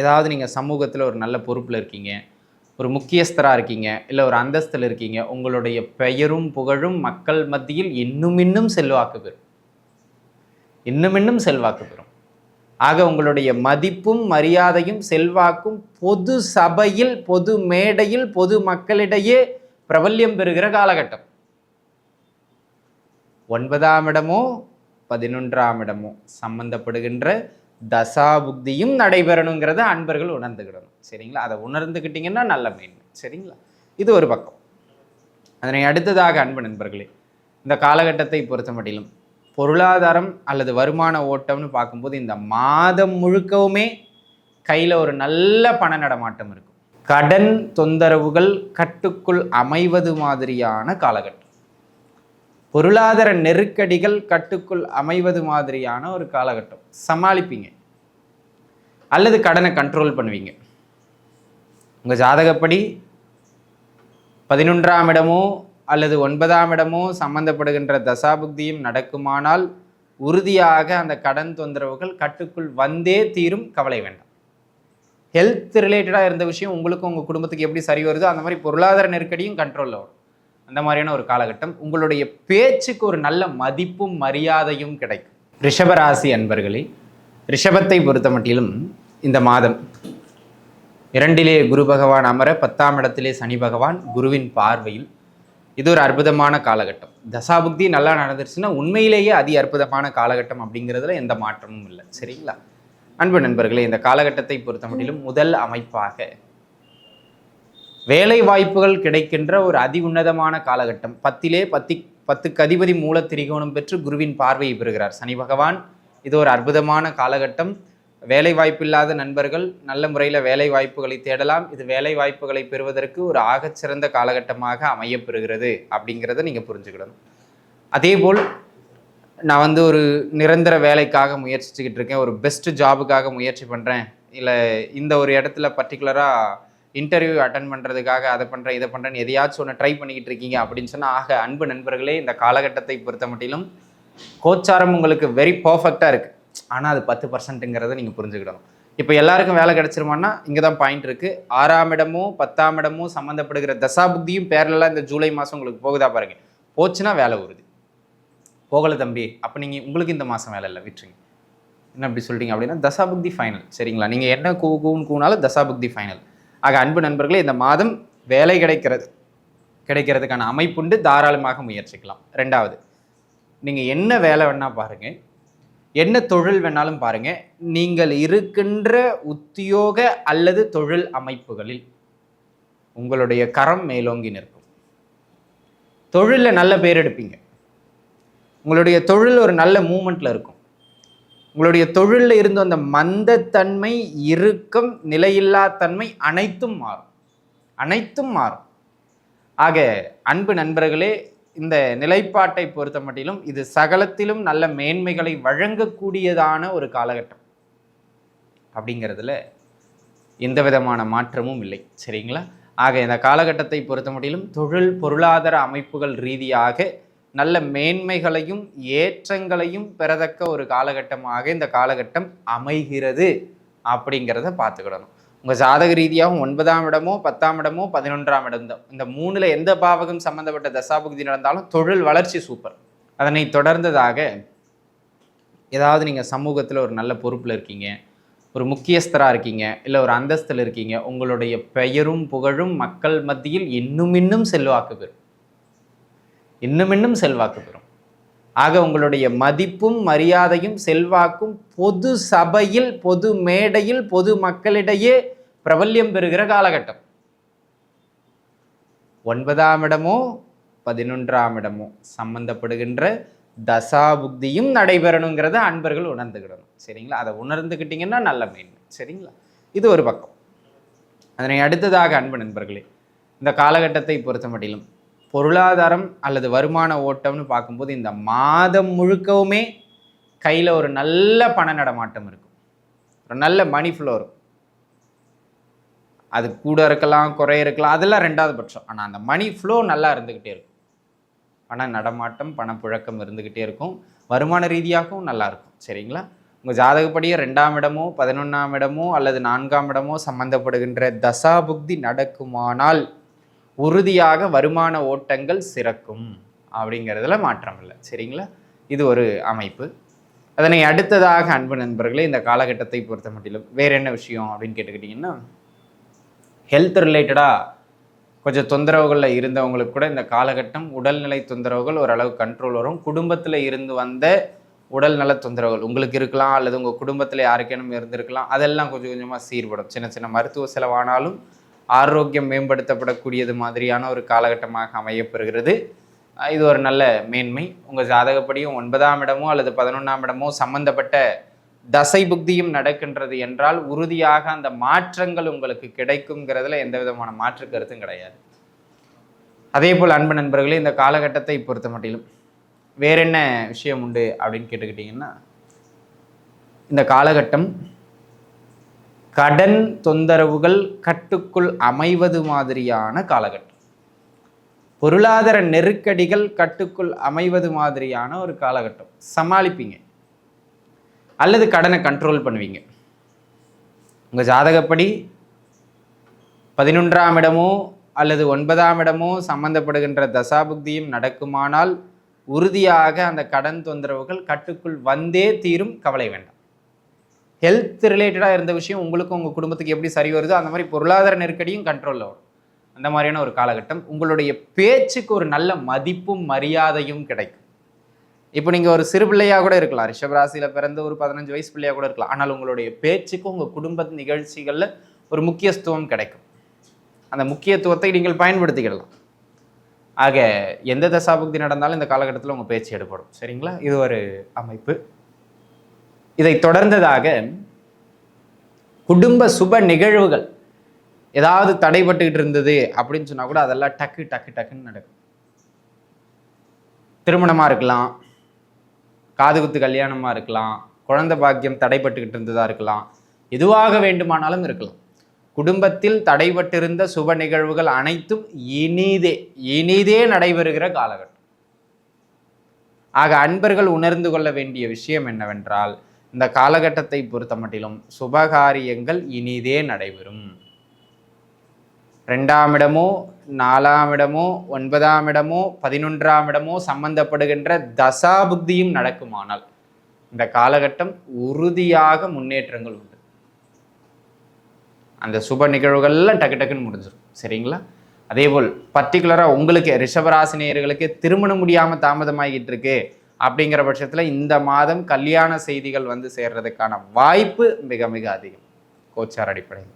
ஏதாவது நீங்கள் சமூகத்தில் ஒரு நல்ல பொறுப்பில் இருக்கீங்க ஒரு முக்கியஸ்தராக இருக்கீங்க இல்லை ஒரு அந்தஸ்தில் இருக்கீங்க உங்களுடைய பெயரும் புகழும் மக்கள் மத்தியில் இன்னும் இன்னும் செல்வாக்கு பெறும். இன்னும் இன்னும் செல்வாக்கு பெறும். ஆக உங்களுடைய மதிப்பும் மரியாதையும் செல்வாக்கும் பொது சபையில் பொது மேடையில் பொது மக்களிடையே பிரபல்யம் பெறுகிற காலகட்டம். ஒன்பதாம் இடமோ பதினொன்றாம் இடமோ சம்பந்தப்படுகின்ற தசாபுக்தியும் நடைபெறணுங்கிறத அன்பர்கள் உணர்ந்துக்கிடணும் சரிங்களா? அதை உணர்ந்துக்கிட்டீங்கன்னா நல்ல மேன்மை. சரிங்களா? இது ஒரு பக்கம். அதனை அடுத்ததாக அன்பு நண்பர்களே இந்த காலகட்டத்தை பொறுத்த மட்டிலும் பொருளாதாரம் அல்லது வருமான ஓட்டம்னு பார்க்கும்போது இந்த மாதம் முழுக்கவுமே கையில் ஒரு நல்ல பண நடமாட்டம் இருக்கும். கடன் தொந்தரவுகள் கட்டுக்குள் அமைவது மாதிரியான காலகட்டம். பொருளாதார நெருக்கடிகள் கட்டுக்குள் அமைவது மாதிரியான ஒரு காலகட்டம். சமாளிப்பீங்க. அல்லது கடனை கண்ட்ரோல் பண்ணுவீங்க. உங்கள் ஜாதகப்படி பதினொன்றாம் இடமோ அல்லது ஒன்பதாம் இடமோ சம்பந்தப்படுகின்ற தசாபுக்தியும் நடக்குமானால் உறுதியாக அந்த கடன் தொந்தரவுகள் கட்டுக்குள் வந்தே தீரும். கவலை வேண்டாம். ஹெல்த் ரிலேட்டடாக இருந்த விஷயம் உங்களுக்கும் உங்கள் குடும்பத்துக்கு எப்படி சரி வருதோ அந்த மாதிரி பொருளாதார நெருக்கடியும் கண்ட்ரோலில் வரும். அந்த மாதிரியான ஒரு காலகட்டம் உங்களுடைய பேச்சுக்கு ஒரு நல்ல மதிப்பும் மரியாதையும் கிடைக்கும். ரிஷபராசி அன்பர்களே ரிஷபத்தை பொறுத்த மட்டிலும் இந்த மாதம் இரண்டிலே குரு பகவான் அமர பத்தாம் இடத்திலே சனி பகவான் குருவின் பார்வையில் இது ஒரு அற்புதமான காலகட்டம். தசாபுக்தி நல்லா நடந்துருச்சுன்னா உண்மையிலேயே அதி அற்புதமான காலகட்டம் அப்படிங்கிறதுல எந்த மாற்றமும் இல்லை. சரிங்களா? அன்பு நண்பர்களே இந்த காலகட்டத்தை பொறுத்த மட்டிலும் முதல் அமைப்பாக வேலை வாய்ப்புகள் கிடைக்கின்ற ஒரு அதி உன்னதமான காலகட்டம். பத்திலே பத்தி பத்துக்கு அதிபதி மூல திரிகோணம் பெற்று குருவின் பார்வையை பெறுகிறார். சனி பகவான் இது ஒரு அற்புதமான காலகட்டம். வேலை வாய்ப்பில்லாத நண்பர்கள் நல்ல முறையில் வேலை வாய்ப்புகளை தேடலாம். இது வேலை வாய்ப்புகளை பெறுவதற்கு ஒரு ஆகச்சிறந்த காலகட்டமாக அமையப்பெறுகிறது அப்படிங்கிறத நீங்கள் புரிஞ்சுக்கிடணும். அதேபோல் நான் வந்து ஒரு நிரந்தர வேலைக்காக முயற்சிச்சுக்கிட்டு இருக்கேன். ஒரு பெஸ்ட் ஜாபுக்காக முயற்சி பண்ணுறேன் இல்லை இந்த ஒரு இடத்துல பர்டிகுலராக இன்டர்வியூ அட்டன் பண்ணுறதுக்காக அதை பண்ணுறேன் இதை பண்ணுறேன்னு எதையாச்சும் ஒன்று ட்ரை பண்ணிக்கிட்டு இருக்கீங்க அப்படின்னு சொன்னால் ஆக அன்பு நண்பர்களே இந்த காலகட்டத்தை பொறுத்த மட்டிலும் கோச்சாரம் உங்களுக்கு வெரி பர்ஃபெக்டாக இருக்குது ஆனால் அது பத்து பர்சன்ட்டுங்கிறத நீங்கள் புரிஞ்சுக்கிடணும். இப்போ எல்லாருக்கும் வேலை கிடச்சிருமான்னா இங்கே தான் பாயிண்ட் இருக்குது ஆறாம் இடமும் பத்தாம் இடமும் சம்மந்தப்படுகிற தசாபுக்தியும் பேரலாக இந்த ஜூலை மாதம் உங்களுக்கு போகுதா பாருங்க. போச்சுன்னா வேலை உறுதி. போகலை தம்பி அப்போ நீங்கள் உங்களுக்கு இந்த மாதம் வேலை இல்லை விட்டுருங்க. என்ன அப்படி சொல்கிறீங்க அப்படின்னா தசாபுக்தி ஃபைனல் சரிங்களா? நீங்கள் என்ன கூ கூன்னு கூனாலும் தசாபுக்தி ஃபைனல் ஆக அன்பு நண்பர்களே இந்த மாதம் வேலை கிடைக்கிறது. கிடைக்கிறதுக்கான அமைப்புண்டு தாராளமாக முயற்சிக்கலாம். ரெண்டாவது நீங்கள் என்ன வேலை வேணால் பாருங்கள் என்ன தொழில் வேணாலும் பாருங்கள் நீங்கள் இருக்கின்ற உத்தியோக அல்லது தொழில் அமைப்புகளில் உங்களுடைய கரம் மேலோங்கி நிற்கும். தொழிலில் நல்ல பேர் எடுப்பீங்க. உங்களுடைய தொழில் ஒரு நல்ல மூமெண்ட்டில் இருக்கும். உங்களுடைய தொழிலில் இருந்த அந்த மந்தத்தன்மை இறுக்கம் நிலையில்லா தன்மை அனைத்தும் மாறும். அனைத்தும் மாறும். ஆக அன்பு நண்பர்களே இந்த நிலைப்பாட்டை பொறுத்த மட்டிலும் இது சகலத்திலும் நல்ல மேன்மைகளை வழங்கக்கூடியதான ஒரு காலகட்டம். அப்படிங்கிறதுல எந்த விதமான மாற்றமும் இல்லை. சரிங்களா? ஆக இந்த காலகட்டத்தை பொறுத்த மட்டிலும் தொழில் பொருளாதார அமைப்புகள் ரீதியாக நல்ல மேன்மைகளையும் ஏற்றங்களையும் பெறத்தக்க ஒரு காலகட்டமாக இந்த காலகட்டம் அமைகிறது அப்படிங்கிறத பார்த்துக்கிடணும். உங்கள் ஜாதக ரீதியாகவும் ஒன்பதாம் இடமோ பத்தாம் இடமோ பதினொன்றாம் இடம் தான் இந்த மூணில் எந்த பாவகம் சம்பந்தப்பட்ட தசாபுக்தி நடந்தாலும் தொழில் வளர்ச்சி சூப்பர். அதனை தொடர்ந்ததாக ஏதாவது நீங்கள் சமூகத்தில் ஒரு நல்ல பொறுப்பில் இருக்கீங்க ஒரு முக்கியஸ்தராக இருக்கீங்க இல்லை ஒரு அந்தஸ்தில் இருக்கீங்க உங்களுடைய பெயரும் புகழும் மக்கள் மத்தியில் இன்னும் இன்னும் செல்வாக்கு பெறும். இன்னும் இன்னும் செல்வாக்கு பெறும். ஆக உங்களுடைய மதிப்பும் மரியாதையும் செல்வாக்கும் பொது சபையில் பொது மேடையில் பொது மக்களிடையே பிரபல்யம் பெறுகிற காலகட்டம். ஒன்பதாம் இடமோ பதினொன்றாம் இடமோ சம்பந்தப்படுகின்ற தசாபுக்தியும் நடைபெறணுங்கிறத அன்பர்கள் உணர்ந்துக்கிடணும் சரிங்களா? அதை உணர்ந்துக்கிட்டீங்கன்னா நல்ல மேன்மை. சரிங்களா? இது ஒரு பக்கம். அதனை அடுத்ததாக அன்பு நண்பர்களே இந்த காலகட்டத்தை பொறுத்த மட்டிலும் பொருளாதாரம் அல்லது வருமான ஓட்டம்னு பார்க்கும்போது இந்த மாதம் முழுக்கவுமே கையில் ஒரு நல்ல பண நடமாட்டம் இருக்கும். ஒரு நல்ல மணி ஃப்ளோ இருக்கும் அது கூட இருக்கலாம் குறைய இருக்கலாம் அதெல்லாம் ரெண்டாவது பட்சம். ஆனால் அந்த மணி ஃப்ளோ நல்லா இருந்துக்கிட்டே இருக்கும். பண நடமாட்டம் பணப்புழக்கம் இருந்துக்கிட்டே இருக்கும். வருமான ரீதியாகவும் நல்லாயிருக்கும் சரிங்களா? உங்கள் ஜாதகப்படியே ரெண்டாம் இடமோ பதினொன்றாம் இடமோ அல்லது நான்காம் இடமோ சம்மந்தப்படுகின்ற தசாபுக்தி நடக்குமானால் உறுதியாக வருமான ஓட்டங்கள் சிறக்கும் அப்படிங்கிறதுல மாற்றம் இல்லை. சரிங்களா? இது ஒரு அமைப்பு. அதனை அடுத்ததாக அன்பு நண்பர்களே இந்த காலகட்டத்தை பொறுத்த மட்டிலும் வேற என்ன விஷயம் அப்படின்னு கேட்டுக்கிட்டிங்கன்னா ஹெல்த் ரிலேட்டடாக கொஞ்சம் தொந்தரவுகளில் இருந்தவங்களுக்கு கூட இந்த காலகட்டம் உடல்நிலை தொந்தரவுகள் ஓரளவு கண்ட்ரோல் வரும். குடும்பத்தில் இருந்து வந்த உடல்நல தொந்தரவுகள் உங்களுக்கு இருக்கலாம் அல்லது உங்கள் குடும்பத்தில் யாருக்கேனும் இருந்திருக்கலாம் அதெல்லாம் கொஞ்சம் கொஞ்சமாக சீர்படும். சின்ன சின்ன மருத்துவ செலவானாலும் ஆரோக்கியம் மேம்படுத்தப்படக்கூடியது மாதிரியான ஒரு காலகட்டமாக அமையப்பெறுகிறது. இது ஒரு நல்ல மேன்மை. உங்கள் ஜாதகப்படியும் ஒன்பதாம் இடமோ அல்லது பதினொன்றாம் இடமோ சம்பந்தப்பட்ட தசை புக்தியும் நடக்கின்றது என்றால் உறுதியாக அந்த மாற்றங்கள் உங்களுக்கு கிடைக்குங்கிறதுல எந்த விதமான மாற்று கருத்தும் கிடையாது. அதே போல் அன்பு நண்பர்களே இந்த காலகட்டத்தை பொறுத்த மட்டிலும் வேற என்ன விஷயம் உண்டு அப்படின்னு கேட்டுக்கிட்டிங்கன்னா இந்த காலகட்டம் கடன் தொந்தரவுகள் கட்டுக்குள் அமைவது மாதிரியான காலகட்டம். பொருளாதார நெருக்கடிகள் கட்டுக்குள் அமைவது மாதிரியான ஒரு காலகட்டம். சமாளிப்பீங்க. அல்லது கடனை கண்ட்ரோல் பண்ணுவீங்க. உங்கள் ஜாதகப்படி பதினொன்றாம் இடமோ அல்லது ஒன்பதாம் இடமோ சம்பந்தப்படுகின்ற தசாபுக்தியும் நடக்குமானால் உறுதியாக அந்த கடன் தொந்தரவுகள் கட்டுக்குள் வந்தே தீரும். கவலை வேண்டாம். ஹெல்த் ரிலேட்டடாக இருந்த விஷயம் உங்களுக்கும் உங்கள் குடும்பத்துக்கு எப்படி சரி வருதோ அந்த மாதிரி பொருளாதார நெருக்கடியும் கண்ட்ரோலில் வரும். அந்த மாதிரியான ஒரு காலகட்டம் உங்களுடைய பேச்சுக்கு ஒரு நல்ல மதிப்பும் மரியாதையும் கிடைக்கும். இப்போ நீங்கள் ஒரு சிறு பிள்ளையாக கூட இருக்கலாம். ரிஷபராசியில் பிறந்த ஒரு பதினஞ்சு வயசு பிள்ளையாக கூட இருக்கலாம். ஆனால் உங்களுடைய பேச்சுக்கு உங்கள் குடும்ப நிகழ்ச்சிகளில் ஒரு முக்கியத்துவம் கிடைக்கும். அந்த முக்கியத்துவத்தை நீங்கள் பயன்படுத்திக்கிடலாம். ஆக எந்த தசாபக்தி நடந்தாலும் இந்த காலகட்டத்தில் உங்கள் பேச்சு எடுப்படும் சரிங்களா? இது ஒரு அமைப்பு. இதை தொடர்ந்ததாக குடும்ப சுப நிகழ்வுகள் ஏதாவது தடைபட்டுக்கிட்டு இருந்தது அப்படின்னு சொன்னா கூட அதெல்லாம் டக்கு டக்கு டக்குன்னு நடக்கும். திருமணமாக இருக்கலாம் காதுகுத்து கல்யாணமாக இருக்கலாம் குழந்தை பாக்கியம் தடைபட்டுக்கிட்டு இருந்ததாக இருக்கலாம் எதுவாக வேண்டுமானாலும் இருக்கலாம். குடும்பத்தில் தடைபட்டிருந்த சுப நிகழ்வுகள் அனைத்தும் இனிதே இனிதே நடைபெறுகிற காலகட்டம். ஆக அன்பர்கள் உணர்ந்து கொள்ள வேண்டிய விஷயம் என்னவென்றால் இந்த காலகட்டத்தை பொறுத்த மட்டிலும் சுபகாரியங்கள் இனிதே நடைபெறும். ரெண்டாம் இடமோ நாலாம் இடமோ ஒன்பதாம் இடமோ பதினொன்றாம் இடமோ சம்பந்தப்படுகின்ற தசாபுக்தியும் நடக்குமானால் இந்த காலகட்டம் உறுதியாக முன்னேற்றங்கள் உண்டு. அந்த சுப நிகழ்வுகள்லாம் டக்கு டக்குன்னு முடிஞ்சிடும் சரிங்களா? அதேபோல் பர்டிகுலராக உங்களுக்கு ரிஷபராசினியர்களுக்கு திருமணம் முடியாமல் தாமதமாகிட்டு இருக்கு. அப்படிங்கிற பட்சத்தில் இந்த மாதம் கல்யாண செய்திகள் வந்து சேர்றதுக்கான வாய்ப்பு மிக மிக அதிகம். கோச்சார் அடிப்படையில்.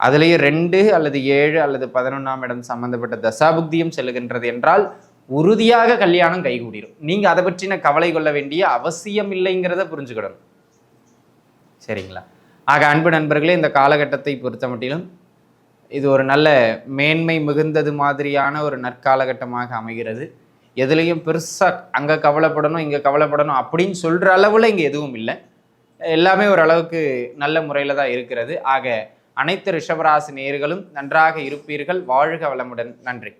அதுலேயும் ரெண்டு அல்லது ஏழு அல்லது பதினொன்றாம் இடம் சம்பந்தப்பட்ட தசாபுக்தியும் செல்லுகின்றது என்றால் உறுதியாக கல்யாணம் கைகூடிடும் நீங்கள் அதை பற்றின கவலை கொள்ள வேண்டிய அவசியம் இல்லைங்கிறத புரிஞ்சுக்கிடணும். சரிங்களா? ஆக அன்பு நண்பர்களே இந்த காலகட்டத்தை பொறுத்த மட்டிலும் இது ஒரு நல்ல மேன்மை மிகுந்தது மாதிரியான ஒரு நற்காலகட்டமாக அமைகிறது. எதுலேயும் பெருசாக அங்கே கவலைப்படணும் இங்கே கவலைப்படணும் அப்படின்னு சொல்கிற அளவில் இங்கே எதுவும் இல்லை. எல்லாமே ஓரளவுக்கு நல்ல முறையில் தான் இருக்கிறது. ஆக அனைத்து ரிஷபராசி நேர்களும் நன்றாக இருப்பீர்கள். வாழ்க வளமுடன். நன்றி.